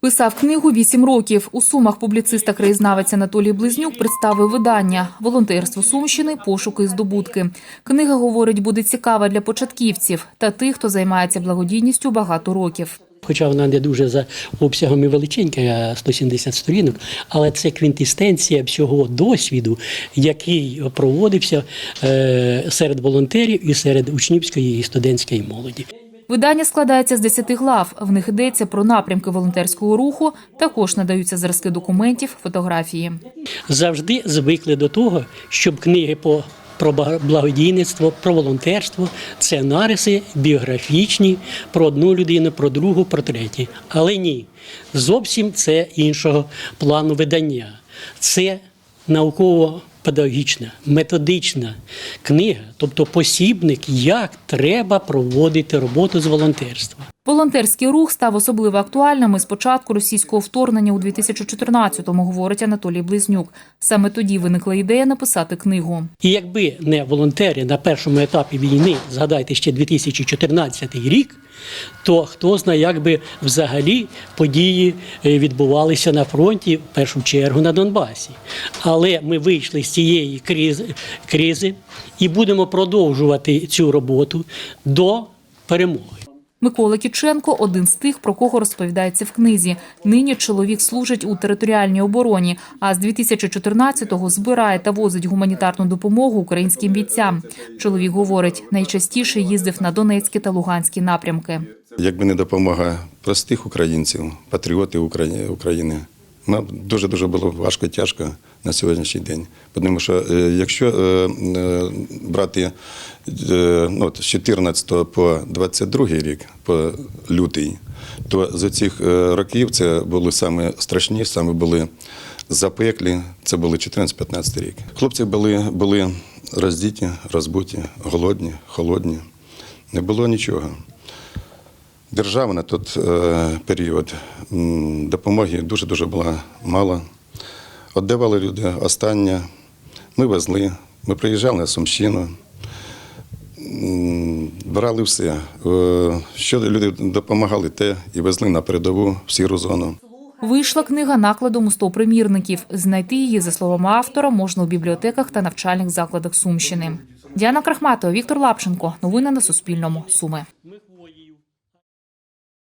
Писав книгу вісім років. У Сумах публіцист та краєзнавець Анатолій Близнюк представив видання «Волонтерство Сумщини. Пошуки і здобутки». Книга, говорить, буде цікава для початківців та тих, хто займається благодійністю багато років. Хоча вона не дуже за обсягами величенька, а 170 сторінок, але це квінтистенція всього досвіду, який проводився е, серед волонтерів і серед учнівської і студентської молоді. Видання складається з 10 глав. В них йдеться про напрямки волонтерського руху. Також надаються зразки документів, фотографії. Завжди звикли до того, щоб книги по про благодійництво, про волонтерство це нариси біографічні про одну людину, про другу, про третю. Але ні, зовсім це іншого плану видання. Це науково-педагогічна, методична книга, тобто посібник, як треба проводити роботу з волонтерства. Волонтерський рух став особливо актуальним із початку російського вторгнення у 2014-му, говорить Анатолій Близнюк. Саме тоді виникла ідея написати книгу. І якби не волонтери на першому етапі війни, згадайте ще 2014 рік, то хто знає, як би взагалі події е, відбувалися на фронті, в першу чергу на Донбасі. Але ми вийшли з цієї кризи, кризи і будемо продовжувати цю роботу до перемоги. Микола Кіченко – один з тих, про кого розповідається в книзі. Нині чоловік служить у територіальній обороні, а з 2014-го збирає та возить гуманітарну допомогу українським бійцям. Чоловік говорить, найчастіше їздив на Донецькі та Луганські напрямки. Якби не допомога простих українців, патріотів України, нам дуже дуже було важко, тяжко на сьогоднішній день. Тому що е, якщо е, е, брати ну, от з 14 по 22 рік, по лютий, то з цих років це були саме страшні, саме були запеклі. Це були 14-15 рік. Хлопці були, були роздіті, розбуті, голодні, холодні. Не було нічого. Держава на той е, період допомоги дуже-дуже була мало. Отдавали люди останнє. Ми везли, ми приїжджали на Сумщину, брали все. Е, Що люди допомагали, те і везли на передову в сіру зону. Вийшла книга накладом у 100 примірників. Знайти її, за словами автора, можна у бібліотеках та навчальних закладах Сумщини. Діана Крахматова, Віктор Лапченко. Новини на Суспільному. Суми.